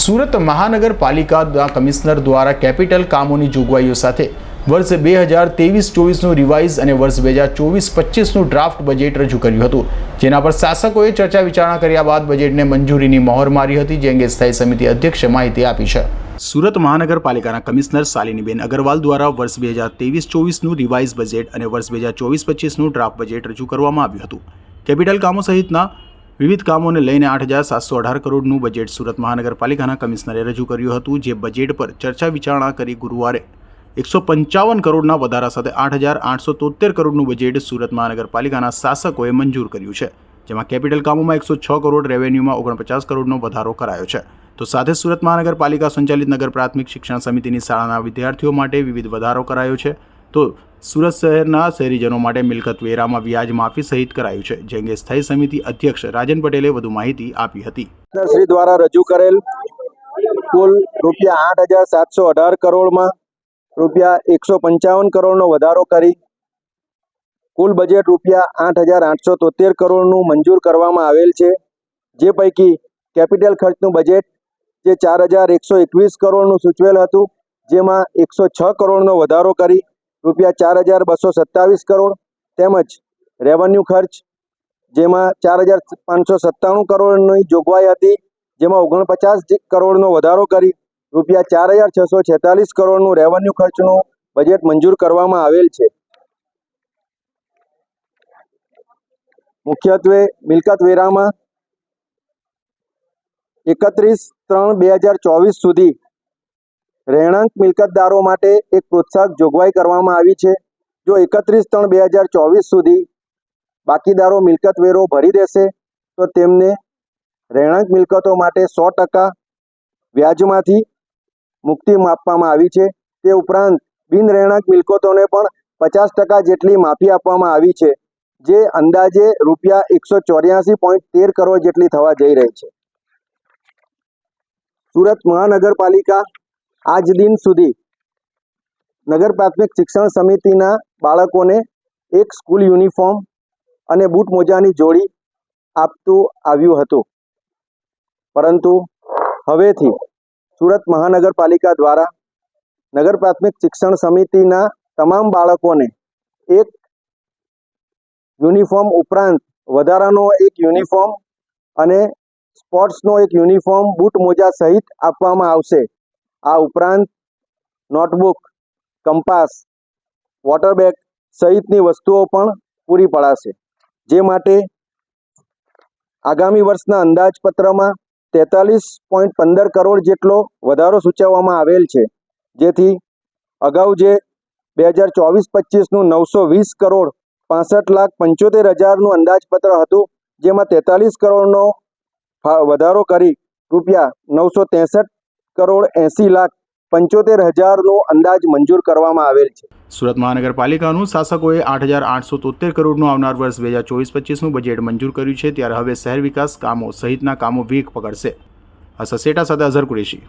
સુરત મહાનગરપાલિકાના કમિશનર દ્વારા કેપિટલ કામોની જોગવાઈઓ સાથે વર્ષ બે હજાર ત્રેવીસ ચોવીસનું રિવાઇઝ અને વર્ષ બે હજાર ચોવીસ પચીસનું ડ્રાફ્ટ બજેટ રજૂ કર્યું હતું. જેના પર શાસકોએ ચર્ચા વિચારણા કર્યા બાદ બજેટને મંજૂરીની મહોર મારી હતી, જે અંગે સ્થાયી સમિતિ અધ્યક્ષે માહિતી આપી છે. સુરત મહાનગરપાલિકાના કમિશનર શાલિનીબેન અગરવાલ દ્વારા વર્ષ બે હજાર ત્રેવીસ ચોવીસનું રિવાઇઝ બજેટ અને વર્ષ બે હજાર ચોવીસ પચીસનું ડ્રાફ્ટ બજેટ રજૂ કરવામાં આવ્યું હતું. કેપિટલ કામો સહિતના વિવિધ કામોને લઈને આઠ હજાર સાતસો અઢાર કરોડનું બજેટ સુરત મહાનગરપાલિકાના કમિશનરે રજૂ કર્યું હતું, જે બજેટ પર ચર્ચા વિચારણા કરી ગુરુવારે એકસો પંચાવન કરોડના વધારા સાથે આઠ હજાર આઠસો તોતેર કરોડનું બજેટ સુરત મહાનગરપાલિકાના શાસકોએ મંજૂર કર્યું છે, જેમાં કેપિટલ કામોમાં એકસો છ કરોડ રેવન્યુમાં ઓગણપચાસ કરોડનો વધારો કરાયો છે. તો સાથે સુરત મહાનગરપાલિકા સંચાલિત નગર પ્રાથમિક શિક્ષણ સમિતિની શાળાના વિદ્યાર્થીઓ માટે વિવિધ વધારો કરાયો છે. તો સુરત શહેરના શહેરીજનો માટે મિલકત વેરામાં વ્યાજ માફી સહિત કરાયું છે, જે અંગે સ્થાયી સમિતિ અધ્યક્ષ રાજન પટેલે વધુ માહિતી આપી હતી. શ્રી દ્વારા રજૂ કરેલ કુલ રૂપિયા આઠ હજાર સાતસો અઢાર કરોડમાં રૂપિયા એકસો પંચાવન કરોડનો વધારો કરી, કુલ બજેટ રૂપિયા આઠ હજાર આઠસો તોતેર કરોડનું મંજૂર કરવામાં આવેલ છે, જે પૈકી કેપિટલ ખર્ચનું બજેટ જે ચાર હજાર એકસો એકવીસ કરોડનું સૂચવેલ હતું, જેમાં એકસો છ કરોડનો વધારો કરી રૂપિયા ચાર હજાર બસો સત્તાવીસ કરોડ તેમજ રેવન્યુ ખર્ચ, જેમાં ચાર હજાર પાંચસો સત્તાણું કરોડની જોગવાઈ હતી, જેમાં ઓગણપચાસ કરોડનો વધારો કરી, રૂપિયા ચાર હજાર છસો છેતાલીસ કરોડનું રેવન્યુ ખર્ચનું બજેટ મંજૂર કરવામાં આવેલ છે. મુખ્યત્વે મિલકત વેરામાં એકત્રીસ ત્રણ બે હજાર ચોવીસ સુધી રહેણાંક મિલકતદારો માટે એક પ્રોત્સાહક જોગવાઈ કરવામાં આવી છે. જો એકત્રીસ ત્રણ બે હજાર ચોવીસ સુધી બાકીદારો મિલકત વેરો ભરી દેશે, તો તેમને રહેણાંક મિલકતો માટે સો ટકા વ્યાજમાંથી મુક્તિ આપવામાં આવી છે. તે ઉપરાંત બિન રહેણાંક મિલકતોને પણ પચાસ ટકા જેટલી માફી આપવામાં આવી છે, જે અંદાજે રૂપિયા એકસો ચોર્યાસી પોઈન્ટ તેર કરોડ જેટલી થવા જઈ રહી છે. સુરત મહાનગરપાલિકા આજ દિન સુધી નગર પ્રાથમિક શિક્ષણ સમિતિના બાળકોને એક સ્કૂલ યુનિફોર્મ અને બૂટ મોજાની જોડી આપતું આવ્યું હતું. પરંતુ હવેથી સુરત મહાનગરપાલિકા દ્વારા નગર પ્રાથમિક શિક્ષણ સમિતિના તમામ બાળકોને એક યુનિફોર્મ ઉપરાંત વધારાનો એક યુનિફોર્મ અને સ્પોર્ટ્સનો એક યુનિફોર્મ, બૂટ મોજા સહિત આપવામાં આવશે. આ ઉપરાંત નોટબુક, કંપાસ વોટર બેગ સહિતની વસ્તુઓ પણ પૂરી પડાશે. જે માટે આગામી વર્ષના અંદાજપત્રમાં તેતાલીસ પોઈન્ટ પંદર કરોડ જેટલો વધારો સૂચવવામાં આવેલ છે. જેથી અગાઉ જે બે હજાર ચોવીસ પચીસનું નવસો વીસ કરોડ પાસઠ લાખ પંચોતેર હજારનું અંદાજપત્ર હતું, જેમાં તેતાલીસ કરોડનો વધારો કરી રૂપિયા નવસો ત્રેસઠ કરોડ એંસી લાખ પંચોતેર હજારનો અંદાજ મંજૂર કરવામાં આવેલ છે. સુરત મહાનગરપાલિકાનું શાસકોએ આઠ હજાર આઠસો તોતેર કરોડનું આવનાર વર્ષ બે હજાર ચોવીસ પચીસનું બજેટ મંજૂર કર્યું છે, ત્યારે હવે શહેર વિકાસ કામો સહિતના કામો વેગ પકડશે. આ સસેટા સાથે અઝર કુરેશી.